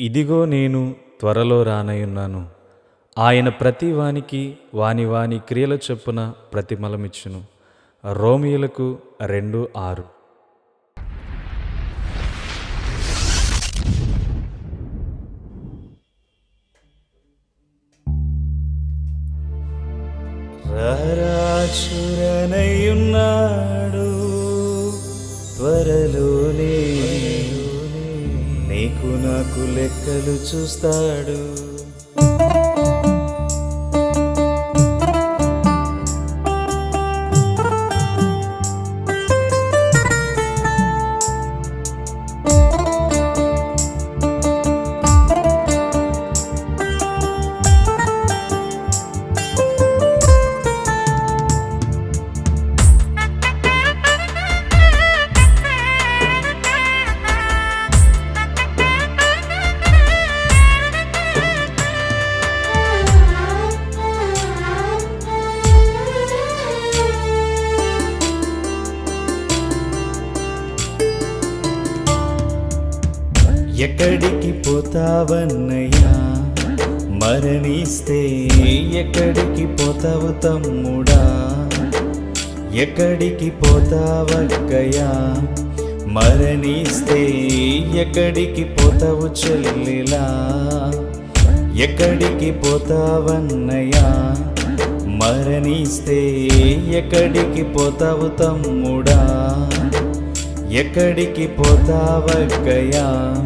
ఇదిగో నేను త్వరలో రానయున్నాను. ఆయన ప్రతి వానికి వాని వాని క్రియల చొప్పున ప్రతిఫలమిచ్చును. రోమియులకు రెండు ఆరు. రారాచురనయున్నాడు లెక్కలు చూస్తాడు. ఎక్కడికి పోతావన్నయ్యా? మరణిస్తే ఎక్కడికి పోతావు తమ్ముడా? ఎక్కడికి పోతావక్కయ్యా? మరణిస్తే ఎక్కడికి పోతావు చెల్లెలా? ఎక్కడికి పోతావన్నయ్యా? మరణిస్తే ఎక్కడికి పోతావు తమ్ముడా? ఎక్కడికి పోతావక్కయ్యా?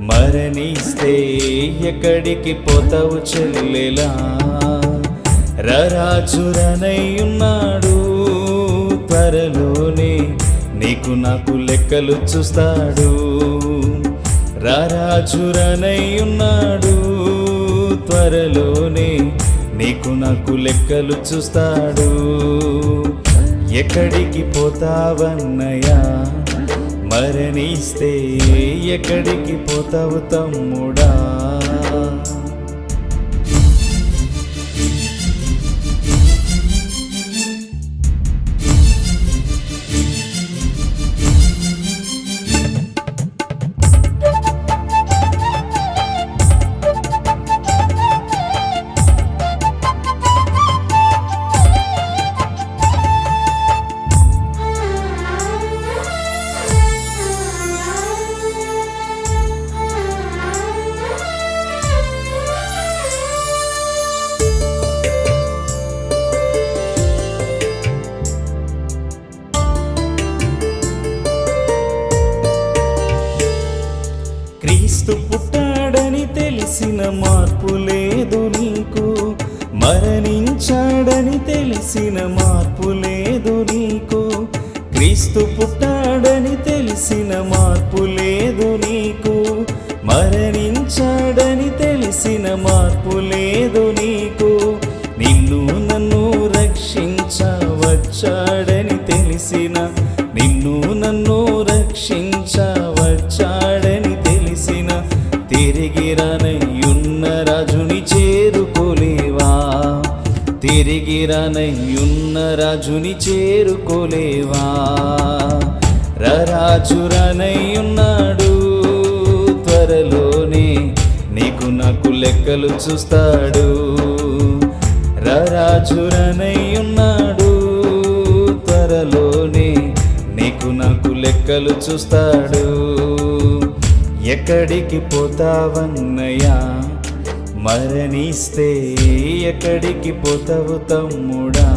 మరణిస్తే ఎక్కడికి పోతావు చెల్లెలా? రరాజురనై ఉన్నాడు త్వరలోనే నీకు నాకు లెక్కలు చూస్తాడు. రారాజురనై ఉన్నాడు త్వరలోనే నీకు నాకు లెక్కలు చూస్తాడు. ఎక్కడికి పోతావన్నయ్యా? మరణిస్తే ఎక్కడికి పోతావు తమ్ముడా? చేసిన మార్పు లేదు నీకు. మరణించాడని తెలిసిన మార్పు లేదు నీకు. క్రీస్తు పుట్టాడని తెలిసిన మార్పు లేదు నీకు. మరణించాడని తెలిసిన మార్పు లేదు నీకు. నిన్ను నన్ను రక్షించవచ్చాడని తెలిసిన వీరనయ్యున్న రాజుని చేరుకోలేవా? రరాజురనయ్యున్నాడు త్వరలోనే నీకు నాకు లెక్కలు చూస్తాడు. రరాజురనయ్యున్నాడు త్వరలోనే నీకు నాకు లెక్కలు చూస్తాడు. ఎక్కడికి పోతావన్నయ్యా? మరణిస్తే ఎక్కడికి పోతావు తమ్ముడా?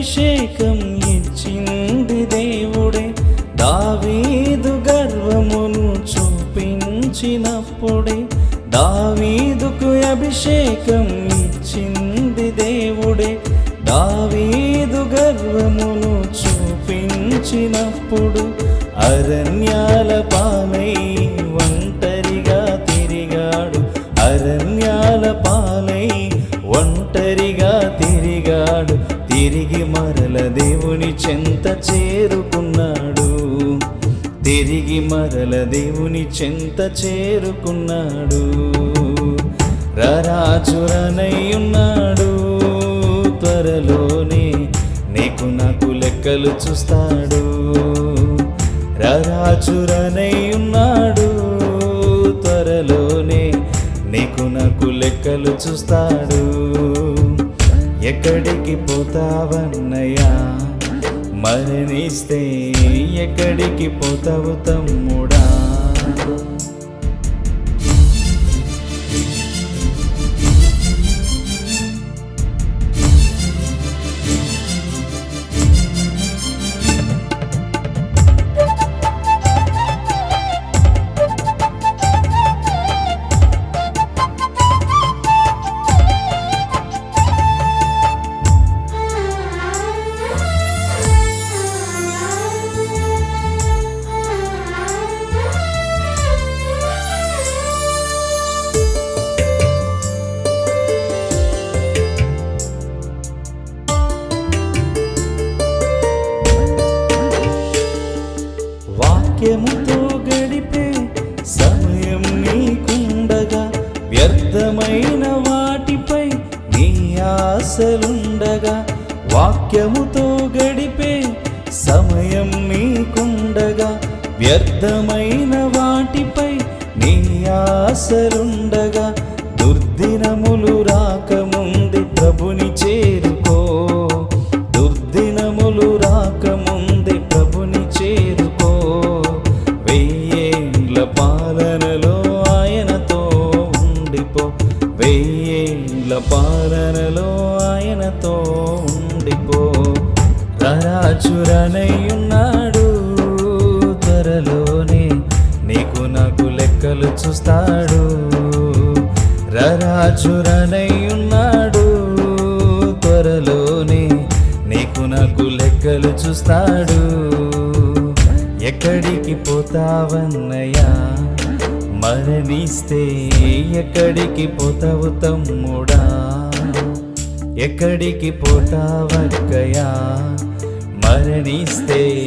అభిషేకం ఇచ్చింది దేవుడే. దావీదు గర్వమును చూపించినప్పుడే దావీదుకు అభిషేకం ఇచ్చింది దేవుడే. దావీదు గర్వమును చూపించినప్పుడు అరణ్యాల పాలై చెంత చేరుకున్నాడు. తిరిగి మరల దేవుని చెంత చేరుకున్నాడు. రరాచురనై ఉన్నాడు త్వరలోనే నీకు నాకు లెక్కలు చూస్తాడు. రరాచురనై ఉన్నాడు త్వరలోనే నీకు నాకు లెక్కలు చూస్తాడు. ఎక్కడికి పోతావన్నయ్యా? మరణిస్తే ఎక్కడికి పోతావు తమ్ముడా? వ్యర్థమైన వాటిపై నీ ఆశలుండగా వాక్యముతో గడిపే సమయం నీకుండగా వ్యర్థమైన వాటిపై నీ ఆశలుండగా దుర్దినములు రాకముంది ప్రభుని చేరుకో చూస్తాడు రారాచురనై ఉన్నాడు త్వరలోనే నీకు నాకు లెక్కలు చూస్తాడు. ఎక్కడికి పోతావన్నయ్యా? మరణిస్తే ఎక్కడికి పోతావు తమ్ముడా? ఎక్కడికి పోతావక్కయా మరణిస్తే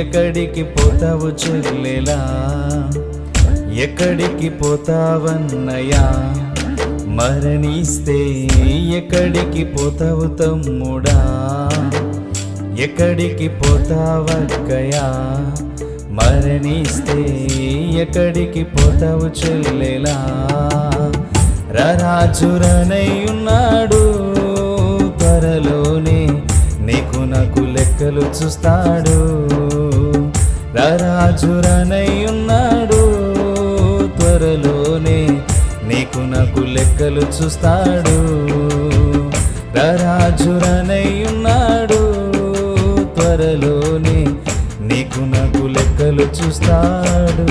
ఎక్కడికి పోతావు చెల్లెలా? ఎక్కడికి పోతావన్నయ్యా? మరణిస్తే ఎక్కడికి పోతావు తమ్ముడా? ఎక్కడికి పోతావక్కయా మరణిస్తే ఎక్కడికి పోతావు చెల్లెలా? రారాచురనై ఉన్నాడు త్వరలోనే నీకు నాకు లెక్కలు చూస్తాడు. రారాచురనై ఉన్నాడు నీకు నాకు లెక్కలు చూస్తాడు. రాజురనై ఉన్నాడు. త్వరలోనే నీకు నాకు లెక్కలు చూస్తాడు.